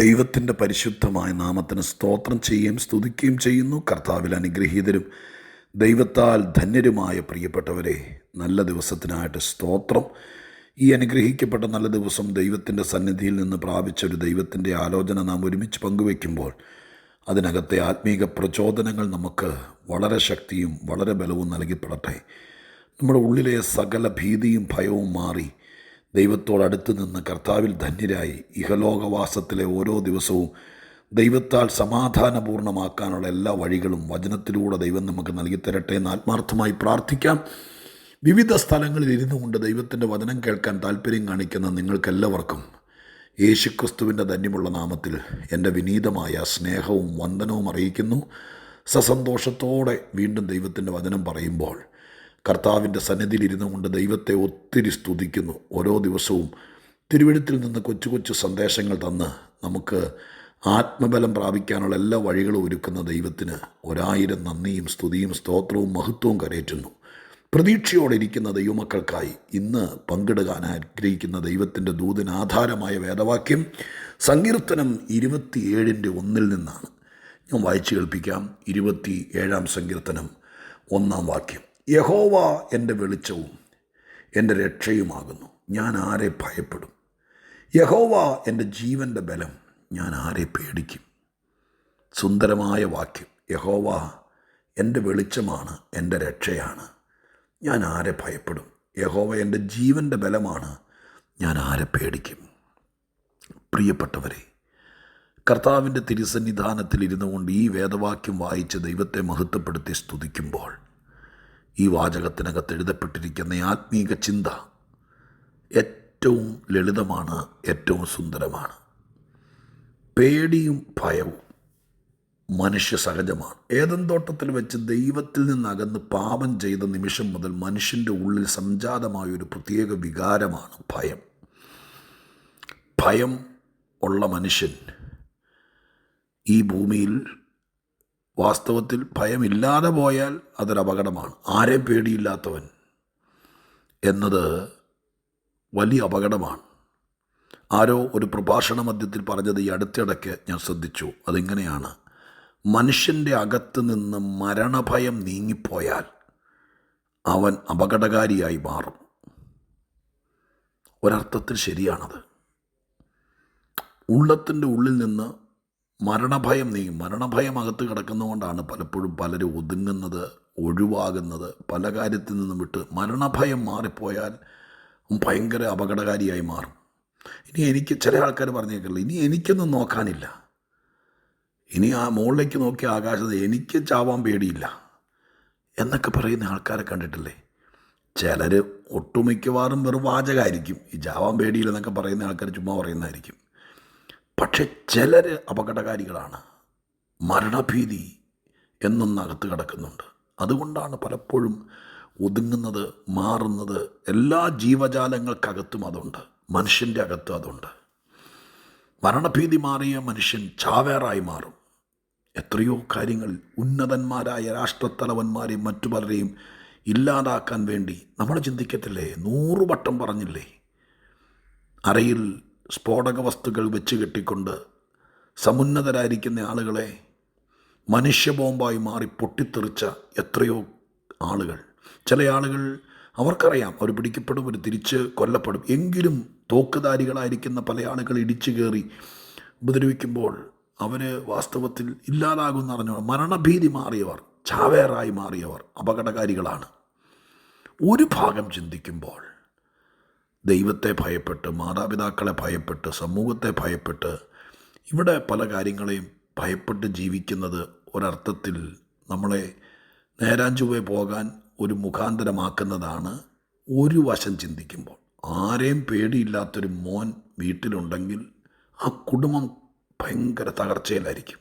ദൈവത്തിന്റെ പരിശുദ്ധമായ നാമത്തിന് സ്തോത്രം ചെയ്യുകയും സ്തുതിക്കുകയും ചെയ്യുന്നു. കർത്താവിൽ അനുഗ്രഹീതരും ദൈവത്താൽ ധന്യരുമായ പ്രിയപ്പെട്ടവരെ നല്ല ദിവസത്തിനായിട്ട് സ്തോത്രം. ഈ അനുഗ്രഹിക്കപ്പെട്ട നല്ല ദിവസം ദൈവത്തിന്റെ സന്നിധിയിൽ നിന്ന് പ്രാപിച്ച ഒരു ദൈവത്തിന്റെ ആലോചന നാം ഒരുമിച്ച് പങ്കുവെക്കുമ്പോൾ അതിനകത്തെ ആത്മീക പ്രചോദനങ്ങൾ നമുക്ക് വളരെ ശക്തിയും വളരെ ബലവും നൽകിപ്പെടട്ടെ. നമ്മുടെ ഉള്ളിലെ സകല ഭീതിയും ഭയവും മാറി ദൈവത്തോടടുത്ത് നിന്ന് കർത്താവിൽ ധന്യരായി ഇഹലോകവാസത്തിലെ ഓരോ ദിവസവും ദൈവത്താൽ സമാധാനപൂർണമാക്കാനുള്ള എല്ലാ വഴികളും വചനത്തിലൂടെ ദൈവം നമുക്ക് നൽകിത്തരട്ടെ എന്ന് ആത്മാർത്ഥമായി പ്രാർത്ഥിക്കാം. വിവിധ സ്ഥലങ്ങളിൽ ഇരുന്നു കൊണ്ട് ദൈവത്തിന്റെ വചനം കേൾക്കാൻ താല്പര്യം കാണിക്കുന്ന നിങ്ങൾക്കെല്ലാവർക്കും യേശുക്രിസ്തുവിന്റെ ധന്യമുള്ള നാമത്തിൽ എന്റെ വിനീതമായ സ്നേഹവും വന്ദനവും അറിയിക്കുന്നു. സസന്തോഷത്തോടെ വീണ്ടും ദൈവത്തിന്റെ വചനം പറയുമ്പോൾ കർത്താവിന്റെ സന്നിധിയിലിരുന്നു കൊണ്ട് ദൈവത്തെ ഒത്തിരി സ്തുതിക്കുന്നു. ഓരോ ദിവസവും തിരുവഴുത്തിൽ നിന്ന് കൊച്ചു കൊച്ചു സന്ദേശങ്ങൾ തന്ന് നമുക്ക് ആത്മബലം പ്രാപിക്കാനുള്ള എല്ലാ വഴികളും ഒരുക്കുന്ന ദൈവത്തിന് ഒരായിരം നന്ദിയും സ്തുതിയും സ്തോത്രവും മഹത്വവും കരയേറ്റുന്നു. പ്രതീക്ഷയോടെ ഇരിക്കുന്ന ദൈവമക്കൾക്കായി ഇന്ന് പങ്കിടുവാൻ ആഗ്രഹിക്കുന്ന ദൈവത്തിന്റെ ദൂതിന് ആധാരമായ വേദവാക്യം സങ്കീർത്തനം ഇരുപത്തിയേഴിന്റെ ഒന്നിൽ നിന്നാണ്. ഞാൻ വായിച്ചു കേൾപ്പിക്കാം. ഇരുപത്തി ഏഴാം സങ്കീർത്തനം ഒന്നാം വാക്യം. യഹോവ എന്റെ വെളിച്ചവും എന്റെ രക്ഷയുമാകുന്നു. ഞാൻ ആരെ ഭയപ്പെടും? യഹോവ എന്റെ ജീവന്റെ ബലം ഞാൻ ആരെ പേടിക്കും? സുന്ദരമായ വാക്യം. യഹോവ എന്റെ വെളിച്ചമാണ് എന്റെ രക്ഷയാണ്. ഞാൻ ആരെ ഭയപ്പെടും? യഹോവ എന്റെ ജീവന്റെ ബലമാണ് ഞാൻ ആരെ പേടിക്കും? പ്രിയപ്പെട്ടവരെ കർത്താവിന്റെ തിരുസന്നിധാനത്തിൽ ഇരുന്നു കൊണ്ട് ഈ വേദവാക്യം വായിച്ച് ദൈവത്തെ മഹത്വപ്പെടുത്തി സ്തുതിക്കുമ്പോൾ ഈ വാചകത്തിനകത്ത് എഴുതപ്പെട്ടിരിക്കുന്ന ആത്മീക ചിന്ത ഏറ്റവും ലളിതമാണ് ഏറ്റവും സുന്ദരമാണ്. പേടിയും ഭയവും മനുഷ്യ സഹജമാണ്. ഏതൻ തോട്ടത്തിൽ വെച്ച് ദൈവത്തിൽ നിന്നകന്ന് പാപം ചെയ്ത നിമിഷം മുതൽ മനുഷ്യന്റെ ഉള്ളിൽ സംജാതമായ ഒരു പ്രത്യേക വികാരമാണ് ഭയം. ഭയം ഉള്ള മനുഷ്യൻ ഈ ഭൂമിയിൽ വാസ്തവത്തിൽ ഭയമില്ലാതെ പോയാൽ അതൊരപകടമാണ് ആരെയും പേടിയില്ലാത്തവൻ എന്നത് വലിയ അപകടമാണ്. ആരോ ഒരു പ്രഭാഷണ മധ്യത്തിൽ പറഞ്ഞത് ഈ അടുത്തിടയ്ക്ക് ഞാൻ ശ്രദ്ധിച്ചു. അതിങ്ങനെയാണ്? മനുഷ്യന്റെ അകത്ത് നിന്ന് മരണഭയം നീങ്ങിപ്പോയാൽ അവൻ അപകടകാരിയായി മാറും. ഒരർത്ഥത്തിൽ ശരിയാണത്. ഉള്ളത്തിന്റെ ഉള്ളിൽ നിന്ന് മരണഭയം നീ മരണഭയം അകത്ത് കിടക്കുന്നതുകൊണ്ടാണ് പലപ്പോഴും പലരും ഒതുങ്ങുന്നത് ഒഴിവാകുന്നത്. പല കാര്യത്തിൽ നിന്നും വിട്ട് മരണഭയം മാറിപ്പോയാൽ ഭയങ്കര അപകടകാരിയായി മാറും. ഇനി എനിക്ക് ചില ആൾക്കാർ പറഞ്ഞേക്കില്ല ഇനി എനിക്കൊന്നും നോക്കാനില്ല. ഇനി ആ മുകളിലേക്ക് നോക്കിയ ആകാശത്ത് എനിക്ക് ചാവാൻ പേടിയില്ല എന്നൊക്കെ പറയുന്ന ആൾക്കാരെ കണ്ടിട്ടില്ലേ? ചിലർ ഒട്ടുമിക്കവാറും വെറും വാചകമായിരിക്കും. ഈ ചാവാൻ പേടിയില്ലെന്നൊക്കെ പറയുന്ന ആൾക്കാർ ചുമ്മാ പറയുന്നതായിരിക്കും. പക്ഷെ ചിലർ അപകടകാരികളാണ്. മരണഭീതി എന്നൊന്നകത്ത് കിടക്കുന്നുണ്ട്. അതുകൊണ്ടാണ് പലപ്പോഴും ഒതുങ്ങുന്നത് മാറുന്നത്. എല്ലാ ജീവജാലങ്ങൾക്കകത്തും അതുണ്ട്. മനുഷ്യന്റെ അകത്തും അതുണ്ട്. മരണഭീതി മാറിയ മനുഷ്യൻ ചാവേറായി മാറും. എത്രയോ കാര്യങ്ങൾ ഉന്നതന്മാരായ രാഷ്ട്രത്തലവന്മാരെയും മറ്റു പലരെയും ഇല്ലാതാക്കാൻ വേണ്ടി നമ്മൾ ചിന്തിക്കത്തില്ലേ? നൂറു വട്ടം പറഞ്ഞില്ലേ? അറയിൽ സ്ഫോടക വസ്തുക്കൾ വെച്ച് കെട്ടിക്കൊണ്ട് സമുന്നതരായിരിക്കുന്ന ആളുകളെ മനുഷ്യ ബോംബായി മാറി പൊട്ടിത്തെറിച്ച എത്രയോ ആളുകൾ. ചില ആളുകൾ അവർക്കറിയാം അവർ പിടിക്കപ്പെടും അവർ തിരിച്ച് കൊല്ലപ്പെടും. എങ്കിലും തോക്കുധാരികളായിരിക്കുന്ന പല ആളുകൾ ഇടിച്ചു കയറി ഉപദ്രവിക്കുമ്പോൾ അവർ വാസ്തവത്തിൽ ഇല്ലാതാകുമെന്ന് അറിഞ്ഞു മരണഭീതി മാറിയവർ ചാവേറായി മാറിയവർ അപകടകാരികളാണ്. ഒരു ഭാഗം ചിന്തിക്കുമ്പോൾ ദൈവത്തെ ഭയപ്പെട്ട് മാതാപിതാക്കളെ ഭയപ്പെട്ട് സമൂഹത്തെ ഭയപ്പെട്ട് ഇവിടെ പല കാര്യങ്ങളെയും ഭയപ്പെട്ട് ജീവിക്കുന്നത് ഒരർത്ഥത്തിൽ നമ്മളെ നേരാഞ്ചുവെ പോകാൻ ഒരു മുഖാന്തരമാക്കുന്നതാണ് ഒരു വശം ചിന്തിക്കുമ്പോൾ. ആരെയും പേടിയില്ലാത്തൊരു മോൻ വീട്ടിലുണ്ടെങ്കിൽ ആ കുടുംബം ഭയങ്കര തകർച്ചയിലായിരിക്കും.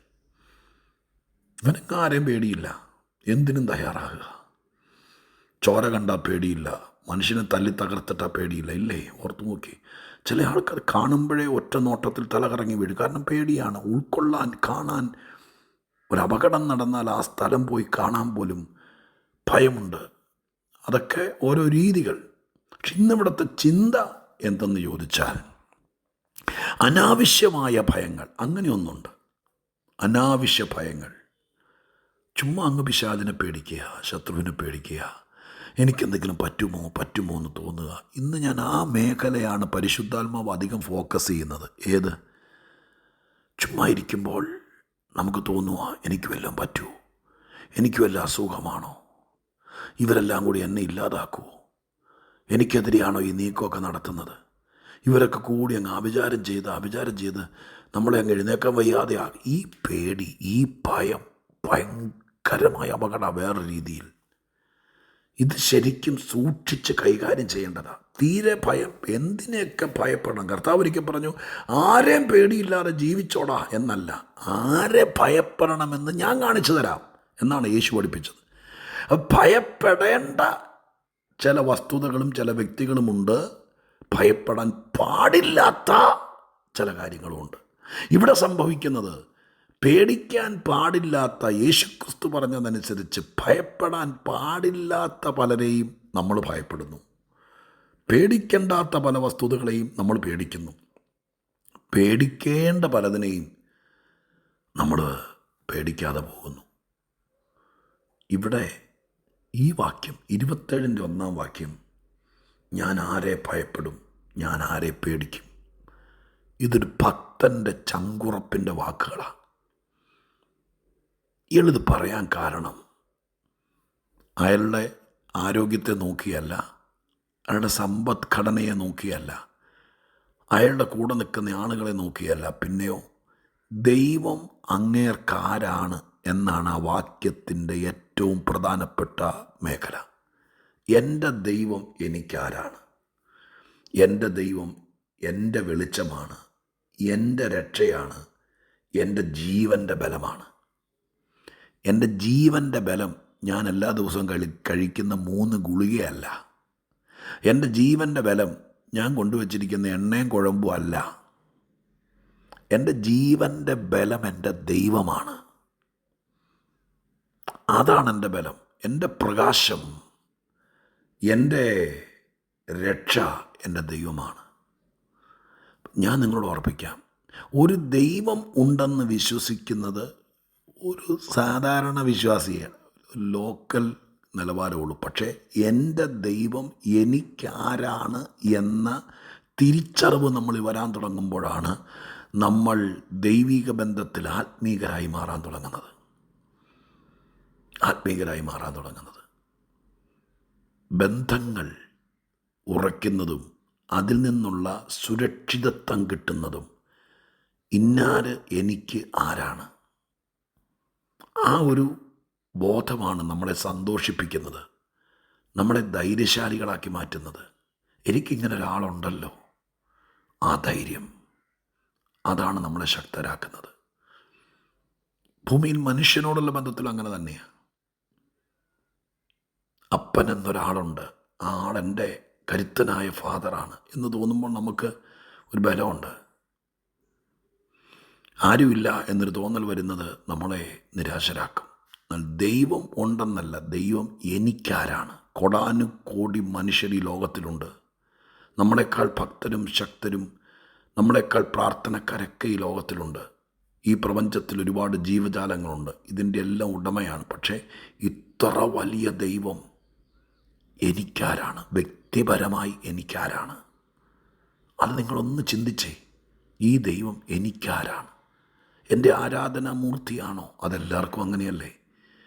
ആരെയും പേടിയില്ല. എന്തിനും തയ്യാറാകുക. ചോര കണ്ടാൽ പേടിയില്ല. മനുഷ്യനെ തല്ലി തകർത്തിട്ട് ആ പേടിയില്ല. ഇല്ലേ? ഓർത്തു നോക്കി. ചില ആൾക്കാർ കാണുമ്പോഴേ ഒറ്റ നോട്ടത്തിൽ തലകറങ്ങി വീഴും. കാരണം പേടിയാണ്. ഉൾക്കൊള്ളാൻ കാണാൻ ഒരു അപകടം നടന്നാൽ ആ സ്ഥലം പോയി കാണാൻ പോലും ഭയമുണ്ട്. അതൊക്കെ ഓരോ രീതികൾ. പക്ഷെ ഇന്നിവിടുത്തെ ചിന്ത എന്തെന്ന് ചോദിച്ചാൽ അനാവശ്യമായ ഭയങ്ങൾ. അങ്ങനെയൊന്നുണ്ട്. അനാവശ്യ ഭയങ്ങൾ. ചുമ്മാ അങ്ങ് പിശാദിനെ പേടിക്കുക ശത്രുവിനെ പേടിക്കുക എനിക്കെന്തെങ്കിലും പറ്റുമോ? പറ്റുമോ എന്ന് തോന്നുക. ഇന്ന് ഞാൻ ആ മേഖലയാണ് പരിശുദ്ധാത്മാവ് അധികം ഫോക്കസ് ചെയ്യുന്നത്. ഏത്? ചുമ്മാ ഇരിക്കുമ്പോൾ നമുക്ക് തോന്നുക എനിക്ക് വല്ലതും പറ്റുമോ എനിക്ക് വല്ല അസുഖമാണോ? ഇവരെല്ലാം കൂടി എന്നെ ഇല്ലാതാക്കുമോ എനിക്കെതിരെയാണോ ഈ നീക്കമൊക്കെ നടത്തുന്നത്? ഇവരൊക്കെ കൂടി അങ്ങ് അഭിചാരം ചെയ്ത് അഭിചാരം ചെയ്ത് നമ്മളെ അങ്ങ് എഴുന്നേക്കാൻ വയ്യാതെ ഈ പേടി ഈ ഭയം ഭയങ്കരമായ അപകടം വേറെ രീതിയിൽ. ഇത് ശരിക്കും സൂക്ഷിച്ച് കൈകാര്യം ചെയ്യേണ്ടതാണ് തീരെ ഭയം. എന്തിനെയൊക്കെ ഭയപ്പെടണം? കർത്താവ് ഒരിക്കൽ പറഞ്ഞു ആരെയും പേടിയില്ലാതെ ജീവിച്ചോടാ എന്നല്ല. ആരെ ഭയപ്പെടണമെന്ന് ഞാൻ കാണിച്ചു തരാം എന്നാണ് യേശു പഠിപ്പിച്ചത്. ഭയപ്പെടേണ്ട ചില വസ്തുതകളും ചില വ്യക്തികളുമുണ്ട് ഭയപ്പെടാൻ പാടില്ലാത്ത ചില കാര്യങ്ങളുമുണ്ട് ഇവിടെ സംഭവിക്കുന്നത് പേടിക്കാൻ പാടില്ലാത്ത യേശുക്രിസ്തു പറഞ്ഞതനുസരിച്ച് ഭയപ്പെടാൻ പാടില്ലാത്ത പലരെയും നമ്മൾ ഭയപ്പെടുന്നു. പേടിക്കേണ്ടാത്ത പല വസ്തുതകളെയും നമ്മൾ പേടിക്കുന്നു. പേടിക്കേണ്ട പലതിനെയും നമ്മൾ പേടിക്കാതെ പോകുന്നു. ഇവിടെ ഈ വാക്യം ഇരുപത്തേഴിന്റെ ഒന്നാം വാക്യം ഞാൻ ആരെ ഭയപ്പെടും ഞാൻ ആരെ പേടിക്കും? ഇതൊരു ഭക്തന്റെ ചങ്കുറപ്പിന്റെ വാക്കുകളാണ്. ഇയാളിത് പറയാൻ കാരണം അയാളുടെ ആരോഗ്യത്തെ നോക്കിയല്ല അയാളുടെ സമ്പദ്ഘടനയെ നോക്കിയല്ല അയാളുടെ കൂടെ നിൽക്കുന്ന ആളുകളെ നോക്കിയല്ല. പിന്നെയോ ദൈവം അങ്ങേർക്കാരാണ് എന്നാണ് ആ വാക്യത്തിന്റെ ഏറ്റവും പ്രധാനപ്പെട്ട മേഖല. എന്റെ ദൈവം എനിക്കാരാണ്. എന്റെ ദൈവം എന്റെ വെളിച്ചമാണ്. എന്റെ രക്ഷയാണ്. എന്റെ ജീവന്റെ ബലമാണ്. എന്റെ ജീവന്റെ ബലം ഞാൻ എല്ലാ ദിവസവും കളി കഴിക്കുന്ന മൂന്ന് ഗുളികയല്ല. എന്റെ ജീവന്റെ ബലം ഞാൻ കൊണ്ടുവച്ചിരിക്കുന്ന എണ്ണയും കുഴമ്പും അല്ല. എന്റെ ജീവന്റെ ബലം എന്റെ ദൈവമാണ്. അതാണ് എന്റെ ബലം. എന്റെ പ്രകാശം എന്റെ രക്ഷ എന്റെ ദൈവമാണ്. ഞാൻ നിങ്ങളോട് ഓർപ്പിക്കാം ഒരു ദൈവം ഉണ്ടെന്ന് വിശ്വസിക്കുന്നത് ഒരു സാധാരണ വിശ്വാസിയാണ് ലോക്കൽ നിലവാരമുള്ളൂ. പക്ഷേ എന്റെ ദൈവം എനിക്കാരാണ് എന്ന തിരിച്ചറിവ് നമ്മൾ വരാൻ തുടങ്ങുമ്പോഴാണ് നമ്മൾ ദൈവിക ബന്ധത്തിൽ ആത്മീകരായി മാറാൻ തുടങ്ങുന്നത്. ആത്മീകരായി മാറാൻ തുടങ്ങുന്നത്. ബന്ധങ്ങൾ ഉറയ്ക്കുന്നതും അതിൽ നിന്നുള്ള സുരക്ഷിതത്വം കിട്ടുന്നതും ഇന്നാര് എനിക്ക് ആരാണ്? ആ ഒരു ബോധമാണ് നമ്മളെ സന്തോഷിപ്പിക്കുന്നത് നമ്മളെ ധൈര്യശാലികളാക്കി മാറ്റുന്നത്. എനിക്കിങ്ങനെ ഒരാളുണ്ടല്ലോ. ആ ധൈര്യം അതാണ് നമ്മളെ ശക്തരാക്കുന്നത്. ഭൂമിയിൽ മനുഷ്യനോടുള്ള ബന്ധത്തിൽ അങ്ങനെ തന്നെയാണ് അപ്പൻ എന്നൊരാളുണ്ട്. ആ ആളെന്റെ കരുത്തനായ ഫാദറാണ് എന്ന് തോന്നുമ്പോൾ നമുക്ക് ഒരു ബലമുണ്ട്. ആരുമില്ല എന്നൊരു തോന്നൽ വരുന്നത് നമ്മളെ നിരാശരാക്കും. എന്നാൽ ദൈവം ഉണ്ടെന്നല്ല ദൈവം എനിക്കാരാണ്. കോടാനുകോടി മനുഷ്യർ ഈ ലോകത്തിലുണ്ട്. നമ്മളെക്കാൾ ഭക്തരും ശക്തരും നമ്മളെക്കാൾ പ്രാർത്ഥനക്കാരൊക്കെ ഈ ലോകത്തിലുണ്ട്. ഈ പ്രപഞ്ചത്തിൽ ഒരുപാട് ജീവജാലങ്ങളുണ്ട്. ഇതിന്റെ എല്ലാം ഉടമയാണ്. പക്ഷേ ഇത്ര വലിയ ദൈവം എനിക്കാരാണ്. വ്യക്തിപരമായി എനിക്കാരാണ്. അത് നിങ്ങളൊന്ന് ചിന്തിച്ചേ ഈ ദൈവം എനിക്കാരാണ്. എന്റെ ആരാധനാമൂർത്തിയാണോ? അതെല്ലാവർക്കും അങ്ങനെയല്ലേ?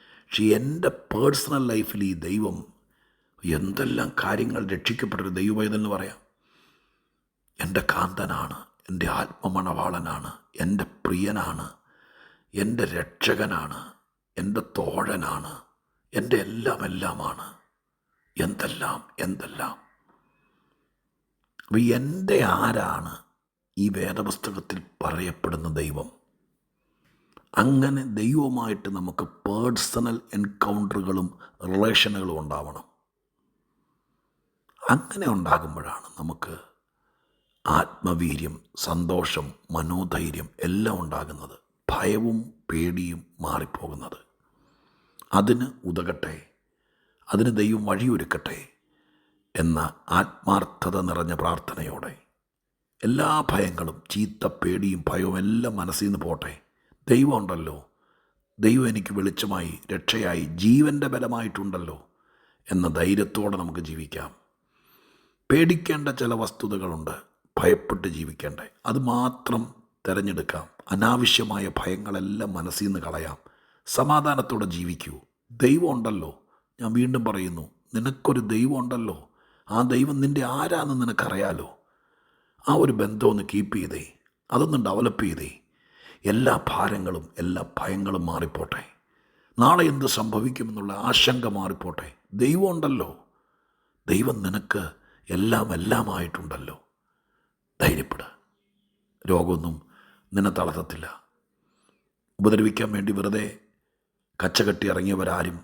പക്ഷേ എന്റെ പേഴ്സണൽ ലൈഫിൽ ഈ ദൈവം എന്തെല്ലാം കാര്യങ്ങൾ രക്ഷിക്കപ്പെട്ടൊരു ദൈവവേദെന്ന് പറയാം. എന്റെ കാന്തനാണ് എന്റെ ആത്മമണവാളനാണ് എന്റെ പ്രിയനാണ് എന്റെ രക്ഷകനാണ് എന്റെ തോഴനാണ് എന്റെ എല്ലാം എല്ലാമാണ് എന്തെല്ലാം എന്തെല്ലാം. അപ്പോൾ എന്റെ ആരാണ് ഈ വേദപുസ്തകത്തിൽ പറയപ്പെടുന്ന ദൈവം? അങ്ങനെ ദൈവമായിട്ട് നമുക്ക് പേഴ്സണൽ എൻകൗണ്ടറുകളും റിലേഷനുകളും ഉണ്ടാവണം. അങ്ങനെ ഉണ്ടാകുമ്പോഴാണ് നമുക്ക് ആത്മവീര്യം സന്തോഷം മനോധൈര്യം എല്ലാം ഉണ്ടാകുന്നത്. ഭയവും പേടിയും മാറിപ്പോകുന്നത്. അതിന് ഉതകട്ടെ അതിന് ദൈവം വഴിയൊരുക്കട്ടെ എന്ന ആത്മാർത്ഥത നിറഞ്ഞ പ്രാർത്ഥനയോടെ എല്ലാ ഭയങ്ങളും ചീത്ത പേടിയും ഭയവും എല്ലാം മനസ്സിൽ നിന്ന് പോട്ടെ. ദൈവം ഉണ്ടല്ലോ ദൈവം എനിക്ക് വെളിച്ചമായി രക്ഷയായി ജീവന്റെ ബലമായിട്ടുണ്ടല്ലോ എന്ന ധൈര്യത്തോടെ നമുക്ക് ജീവിക്കാം. പേടിക്കേണ്ട ചില വസ്തുതകളുണ്ട്. ഭയപ്പെട്ട് ജീവിക്കേണ്ടേ. അത് മാത്രം തിരഞ്ഞെടുക്കാം. അനാവശ്യമായ ഭയങ്ങളെല്ലാം മനസ്സിൽ നിന്ന് കളയാം. സമാധാനത്തോടെ ജീവിക്കൂ. ദൈവം ഉണ്ടല്ലോ. ഞാൻ വീണ്ടും പറയുന്നു നിനക്കൊരു ദൈവം ഉണ്ടല്ലോ. ആ ദൈവം നിന്റെ ആരാന്ന് നിനക്കറിയാലോ. ആ ഒരു ബന്ധം ഒന്ന് കീപ്പ് ചെയ്തേ. അതൊന്ന് ഡെവലപ്പ് ചെയ്തേ. എല്ലാ ഭാരങ്ങളും എല്ലാ ഭയങ്ങളും മാറിപ്പോട്ടെ. നാളെ എന്ത് സംഭവിക്കുമെന്നുള്ള ആശങ്ക മാറിപ്പോട്ടെ. ദൈവം ഉണ്ടല്ലോ. ദൈവം നിനക്ക് എല്ലാം എല്ലാമായിട്ടുണ്ടല്ലോ. ധൈര്യപ്പെട. രോഗമൊന്നും നിന്നെ തളർത്തത്തില്ല. ഉപദ്രവിക്കാൻ വേണ്ടി വെറുതെ കച്ചകെട്ടി ഇറങ്ങിയവരാരും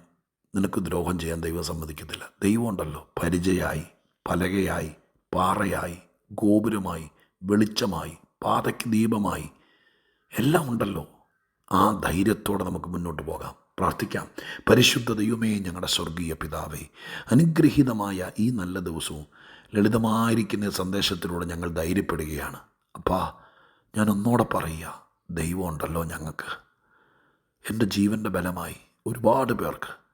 നിനക്ക് ദ്രോഹം ചെയ്യാൻ ദൈവം സമ്മതിക്കത്തില്ല. ദൈവമുണ്ടല്ലോ പരിചയായി പലകയായി പാറയായി ഗോപുരമായി വെളിച്ചമായി പാതയ്ക്ക് ദീപമായി എല്ലാം ഉണ്ടല്ലോ. ആ ധൈര്യത്തോടെ നമുക്ക് മുന്നോട്ട് പോകാം. പ്രാർത്ഥിക്കാം. പരിശുദ്ധ ദൈവമേ ഞങ്ങളുടെ സ്വർഗീയ പിതാവേ അനുഗ്രഹീതമായ ഈ നല്ല ദിവസവും ലളിതമായിരിക്കുന്ന സന്ദേശത്തിലൂടെ ഞങ്ങൾ ധൈര്യപ്പെടുകയാണ്. അപ്പാ ഞാൻ ഒന്നോടെ പറയുക ദൈവമുണ്ടല്ലോ ഞങ്ങൾക്ക്. എന്റെ ജീവന്റെ ബലമായി ഒരുപാട് പേർക്ക്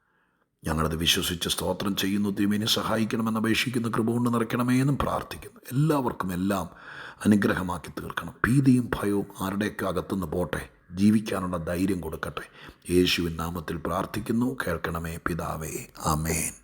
ഞങ്ങളത് വിശ്വസിച്ച് സ്തോത്രം ചെയ്യുന്നു. ദൈവനെ സഹായിക്കണമെന്ന് അപേക്ഷിക്കുന്ന. കൃപ കൊണ്ട് നിറയ്ക്കണമേ എന്നും പ്രാർത്ഥിക്കുന്നു. എല്ലാവർക്കും എല്ലാം അനുഗ്രഹമാക്കി തീർക്കണം. ഭീതിയും ഭയവും ആരുടെയൊക്കെ അകത്തുനിന്ന് പോട്ടെ? ജീവിക്കാനുള്ള ധൈര്യം കൊടുക്കട്ടെ. യേശുവിൻ നാമത്തിൽ പ്രാർത്ഥിക്കുന്നു. കേൾക്കണമേ പിതാവേ. ആമേൻ.